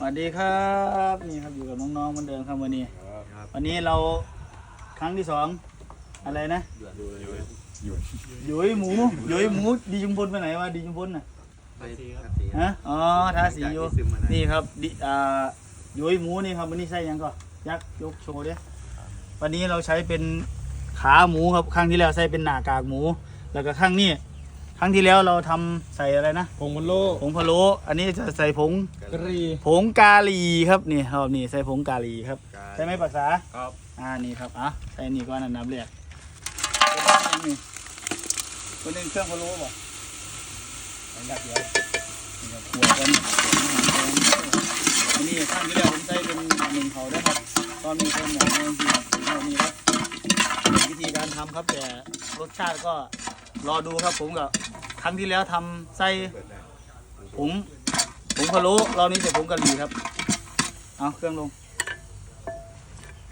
สวัสดีครับนี่ครับอยู่กับน้องๆเหมือนเดิมครับวันนี้ วันนี้เราครั้งที่สองอะไรนะหยุยหมูหยุยหมูดีจุมพลไปไหนวะดีจุมพลน่ะฮะอ๋อทาสีอยู่นี่ครับดิอ่าหยุยหมูนี่ครับวันนี้ใส่หยังก่อนยักษ์ยกโชว์ดิวันนี้เราใช้เป็นขาหมูครับครั้งที่แล้วใส่เป็นหน้ากากหมู แล้วก็ครั้งนี้ ครั้งที่แล้วเราทำใส่อะไรนะผงมันโลผงพะโล้อันนี้จะใส่ผงกะหรี่ผงกาลีครับนี่ครับนี่ใส่ผงกาลีครับใช่ไหมปักษาครับอ่านี่ครับอะใส่นี่ก่อนอันดับแรกนี่คนหนึงเครื่องพะโล้บ่อันดับเดียวนี่ครับขัวกันอันนี้ข้างที่แล้วผมใส่เป็นหนึ่งเขาได้ครับตอนนี้ใส่หมอเองที่ถึงเท่านี้ครับเป็นวิธีการทำครับแต่รสชาติก็ รอดูครับผมกับครั้งที่แล้วทำไส้ผงผงพะโล้รอบนี้ใส่ผงกะหรี่ครับ เอาเครื่องลง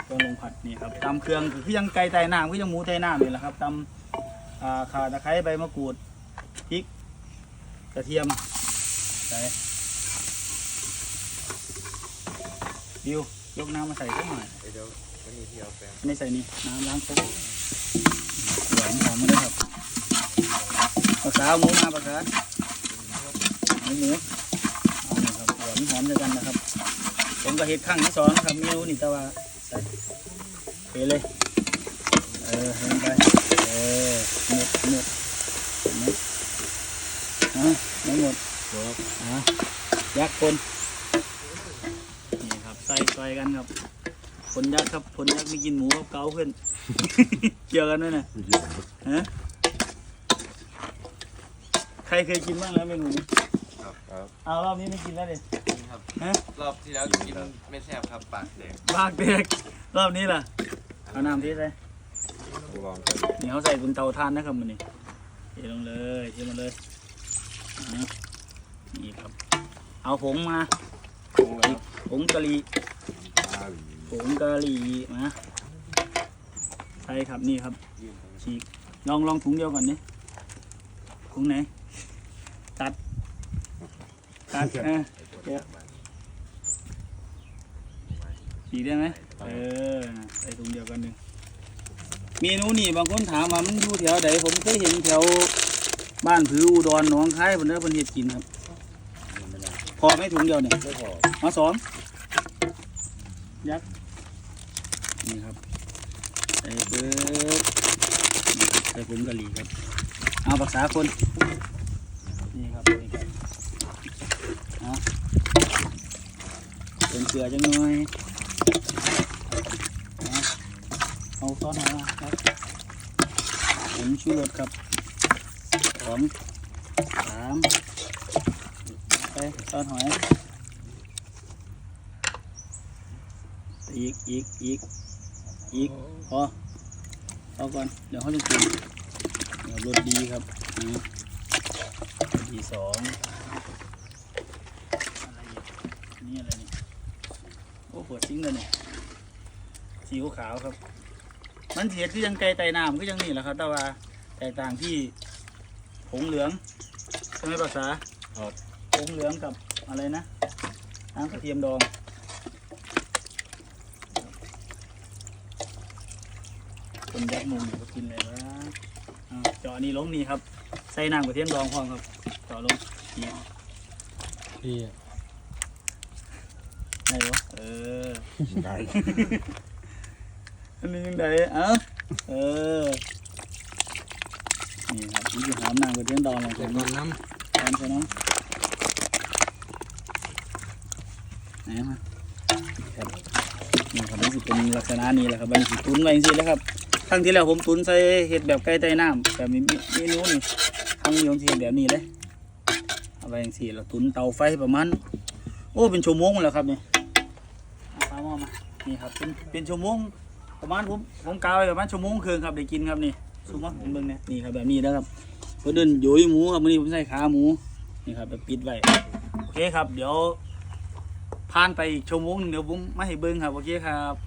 เครื่องลงผัดนี่ครับตำเครื่องคือยังไก่ไตน้ำคือยังหมูไตน้ำนี่แหละครับตำอ่าข่าตะไคร้ใบมะกรูดพริกกระเทียมใส่ดิวยกน้ำมาใส่สักหน่อยเดี๋ยววันนี้ที่เอาแปลงไม่ใส่นี่น้ำล้างโคกหวานหอมมาด้วยครับ ปลาสาวหมูมาปลาสาหมูหมูเอานี่ครับหวานหอมด้วยกันนะครับ ผมก็เห็ดข้างที่สองนะครับเมนูนี่ต่ว่าใส่เทเลยเออลงไปเออหมดหมดหมดอะไม่หมดอะยักษ์คนนี่ครับใส่ใส่กันครับคนยักษ์ครับคนยักษ์ไม่กินหมูครับเกาขึ้นเกี่ยวกันด้วยนะฮะ ใครเคยกินบ้างแล้วเมนูนี้ครับครับเอารอบนี้ไม่กินแล้วดิครับฮะรอบที่แล้วกินไม่แซ่บครับปากแดงบากเด็กรอบนี้ล่ะเอาน้ำที่ใส่ลองกันนี่เขาใส่บนเตาถ่านนะครับมันนี่เทลงเลยเทมาเลยอะนี่ครับ เอาผงมาผงกะหรี่ผงกะหรี่มาใช่ครับนี่ครับฉีกลองลองถุงเดียวก่อนนี่ถุงไหน ตัด ตัดเออเดี๋ยวฉีกได้ไหมเออใส่ถุงเดียวกันหนึ่งเมนูนี่บางคนถามว่ามันอยู่แถวใดผมเคยเห็นแถวบ้านผืออุดรหนองคายเพิ่นเด้อเพิ่นเฮ็ดกินครับ พอไหมถุงเดียวเนี่ยไม่พอมาสองยักษ์นี่ครับใส่เบิดนี่ครับใส่ผงกะหรี่ครับ เอาภาษาคน นี่ครับนี่ครับเอาเป็นเกลือจังหน่อยเอาเอาซอสหน่อยนะครับผงชูรสครับสองสามไปซอสหอยอีกอีกอีกอีกพอเอาก่อน เดี๋ยวเขาจะปรุงเดี๋ยวรสดีครับนะ อีสองอะไรนี่อะไรนี่โอ้ปวดทิ้งเลยเนี่ยสีขาวครับ มันเสียคือยังไก่ไตน้ำก็ยังนี่แหละครับ แต่ว่าแตกต่างที่ผงเหลืองใช่ไหมภาษาผงเหลืองกับอะไรนะน้ำกระเทียมดองคนยักมุมก็กินเลยว่าเจาะอันนี้ลงนี่ครับ ใส่น้ำกระเทียมดองพร้อมครับ เจาะลงนี่พี่ได้ปะเออ ได้อันนี้ยังไงเอ้าเออ นี่ครับนี่คือหอมน้ำกระเทียมดองลงไปเดี๋ยวนะก่อนน้ตามใช่น้ำไหนมาครับนี่ครับนี่สิเป็นลักษณะนี้แหละครับมันสิตุนไว้จริงๆแล้วครับ ครั้งที่แล้วผมตุนใส่เห็ดแบบไก่ใต้น้ำแบบนี้เมนูนี่ครั้งนี้ผมสิเห็ดแบบนี้เลย เอาไว้อย่างสี่เราตุนเตาไฟประมาณโอ้เป็นชั่วโมงแล้วครับนี่เอาปลาหม้อมานี่ครับเป็นเป็นชั่วโมงประมาณผมผมกาวไว้ประมาณชั่วโมงครึ่งครับได้กินครับนี่สุกมั้ยผมเบิ่งเนี่ยนี่ครับแบบนี้นะครับเพื่อเดินโยยหมูครับมื้อนี้ผมใส่ขาหมูนี่ครับแบบปิดไว้โอเคครับ เดี๋ยวผ่านไปอีกชั่วโมงหนึงเดี๋ยวผมมาให้เบิ้งครับโอเคครับ